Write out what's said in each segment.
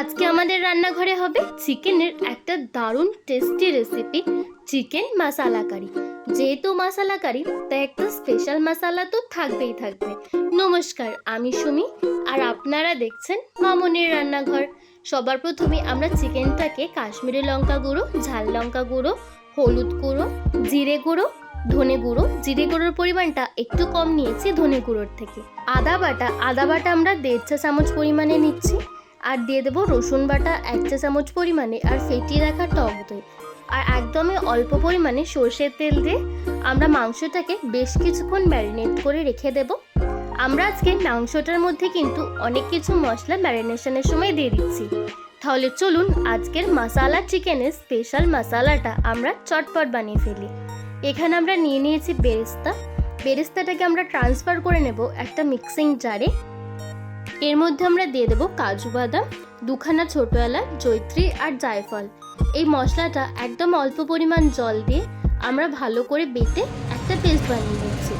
আজকে আমাদের রান্নাঘরে হবে চিকেনের একটা দারুণ টেস্টি রেসিপি চিকেন মাসালা কারি যেহেতু মাসালা কারি তাই একটা স্পেশাল মশালা তো থাকবেই থাকবে। নমস্কার, আমি সুমি, আর আপনারা দেখছেন মামনের রান্নাঘর। সবার প্রথমে আমরা চিকেনটাকে কাশ্মীরি লঙ্কা গুঁড়ো, ঝাল লঙ্কা গুঁড়ো, হলুদ গুঁড়ো, জিরে গুঁড়ো, ধনে গুঁড়ো। জিরে গুঁড়োর পরিমাণটা একটু কম নিয়েছি ধনে গুঁড়োর থেকে। আদা বাটা আদা বাটা আমরা দেড় চা চামচ পরিমাণে নিচ্ছি। আর দিয়ে দেবো রসুন বাটা এক চা চামচ পরিমাণে আর ফেটিয়ে রাখা টক দই। আর একদমই অল্প পরিমাণে সর্ষের তেল দিয়ে আমরা মাংসটাকে বেশ কিছুক্ষণ ম্যারিনেট করে রেখে দেব। আমরা আজকে মাংসটার মধ্যে কিন্তু অনেক কিছু মশলা ম্যারিনেশনের সময় দিয়ে দিচ্ছি। তাহলে চলুন আজকের মশালা চিকেনের স্পেশাল মশালাটা আমরা চটপট বানিয়ে ফেলি। এখানে আমরা নিয়ে নিয়েছি বেরেস্তা। বেরেস্তাটাকে আমরা ট্রান্সফার করে নেব একটা মিক্সিং জারে। এর মধ্যে আমরা দিয়ে দেবো কাজু বাদাম, দুখানা ছোটো এলাচ জৈত্রী আর জায়ফল। এই মশলাটা একদম অল্প পরিমাণ জল দিয়ে আমরা ভালো করে বেটে একটা পেস্ট বানিয়ে নিচ্ছি।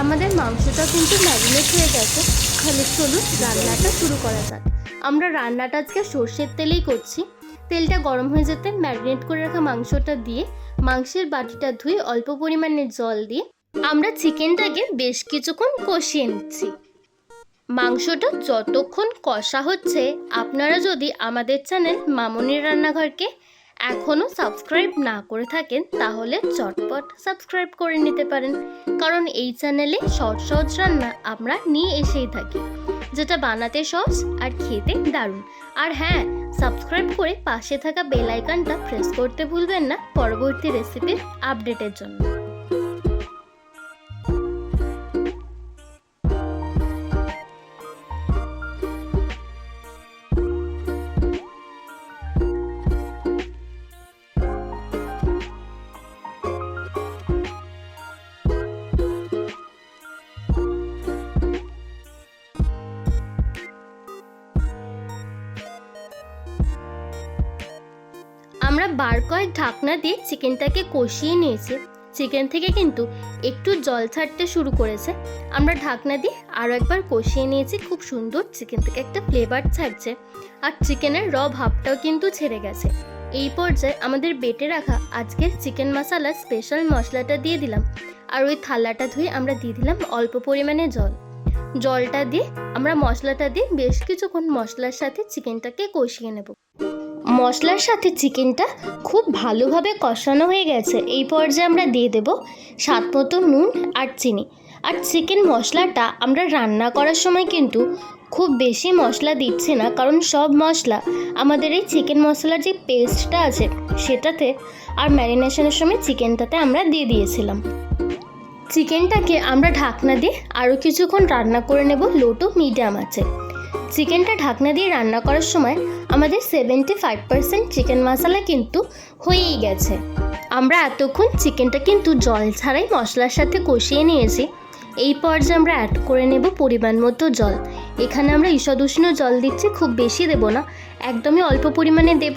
আমাদের মাংসটা কিন্তু ম্যারিনেট হয়ে গেছে। তাহলে চলুন রান্নাটা শুরু করা যাক। আমরা রান্নাটা আজকে সর্ষের তেলেই করছি। তেলটা গরম হয়ে যেতে ম্যারিনেট করে রাখা মাংসটা দিয়ে মাংসের বাটিটা ধুয়ে অল্প পরিমাণে জল দিয়ে আমরা চিকেনটাকে বেশ কিছুক্ষণ কষিয়ে নিচ্ছি। মাংসটা যতক্ষণ কষা হচ্ছে, আপনারা যদি আমাদের চ্যানেল মামনির রান্নাঘরকে এখনও সাবস্ক্রাইব না করে থাকেন, তাহলে চটপট সাবস্ক্রাইব করে নিতে পারেন। কারণ এই চ্যানেলে সহজ সহজ রান্না আমরা নিয়ে এসেই থাকি, যেটা বানাতে সহজ আর খেতে দারুণ। আর হ্যাঁ সাবস্ক্রাইব করে পাশে থাকা বেল আইকনটা প্রেস করতে ভুলবেন না পরবর্তী রেসিপির আপডেটের জন্য। আমরা বার কয়েক ঢাকনা দিয়ে চিকেনটাকে কষিয়ে নিয়েছি। চিকেন থেকে কিন্তু একটু জল ছাড়তে শুরু করেছে। আমরা ঢাকনা দিয়ে আরও একবার কষিয়ে নিয়েছি। খুব সুন্দর চিকেন থেকে একটা ফ্লেভার ছাড়ছে। আর চিকেনের র ভাবটাও কিন্তু ছেড়ে গেছে। এই পর্যায়ে আমাদের বেটে রাখা আজকের চিকেন মশলা স্পেশাল মশলাটা দিয়ে দিলাম। আর ওই থালাটা ধুয়ে আমরা দিয়ে দিলাম অল্প পরিমাণে জল। জলটা দিয়ে আমরা মশলাটা দিয়ে বেশ কিছুক্ষণ মশলার সাথে চিকেনটাকে কষিয়ে নেব। মশলার সাথে চিকেনটা খুব ভালোভাবে কষানো হয়ে গেছে। এই পর্যায়ে আমরা দিয়ে দেব স্বাদ মতো নুন আর চিনি। আর চিকেন মশলাটা আমরা রান্না করার সময় কিন্তু খুব বেশি মশলা দিচ্ছি না, কারণ সব মশলা, আমাদের এই চিকেন মশলার যে পেস্টটা আছে, সেটাতে আর ম্যারিনেশনের সময় চিকেনটাতে আমরা দিয়ে দিয়েছিলাম। চিকেনটাকে আমরা ঢাকনা দিয়ে আরও কিছুক্ষণ রান্না করে নেব, লো টু মিডিয়াম আছে। চিকেনটা ঢাকনা দিয়ে রান্না করার সময় আমাদের সেভেন্টি ফাইভ পার্সেন্ট চিকেন মশলা কিন্তু হয়েই গেছে। আমরা এতক্ষণ চিকেনটা কিন্তু জল ছাড়াই মশলার সাথে কষিয়ে নিয়েছি। এই পর্যায়ে আমরা অ্যাড করে নেব পরিমাণ মতো জল। এখানে আমরা ঈষদ উষ্ণ জল দিচ্ছি, খুব বেশি দেব না। একদমই অল্প পরিমাণে দেব।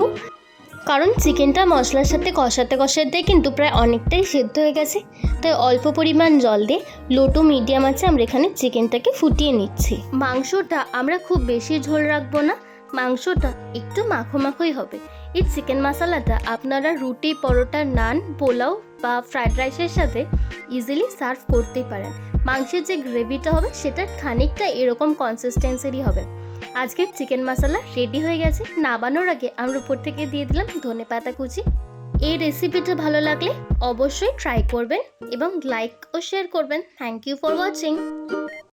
কারণ চিকেনটা মশলার সাথে কষাতে কষাতে কিন্তু প্রায় অনেকটাই সেদ্ধ হয়ে গেছে। তাই অল্প পরিমাণ জল দিয়ে লো টু মিডিয়াম আছে, আমরা এখানে চিকেনটাকে ফুটিয়ে নিচ্ছি। মাংসটা আমরা খুব বেশি ঝোল রাখব না। মাংসটা একটু মাখো মাখোই হবে। এই চিকেন মশলাটা আপনারা রুটি, পরোটা, নান, পোলাও বা ফ্রাইড রাইসের সাথে ইজিলি সার্ভ করতেই পারেন। মাংসের যে গ্রেভিটা হবে সেটা খানিকটা এরকম কনসিস্টেন্সিরই হবে। আজকের চিকেন মশলা রেডি হয়ে গেছে। নামানোর আগে আমরা উপর থেকে দিয়ে দিলাম ধনে পাতা কুচি। এই রেসিপিটা ভালো লাগলে অবশ্যই ট্রাই করবেন এবং লাইক ও শেয়ার করবেন। Thank you for watching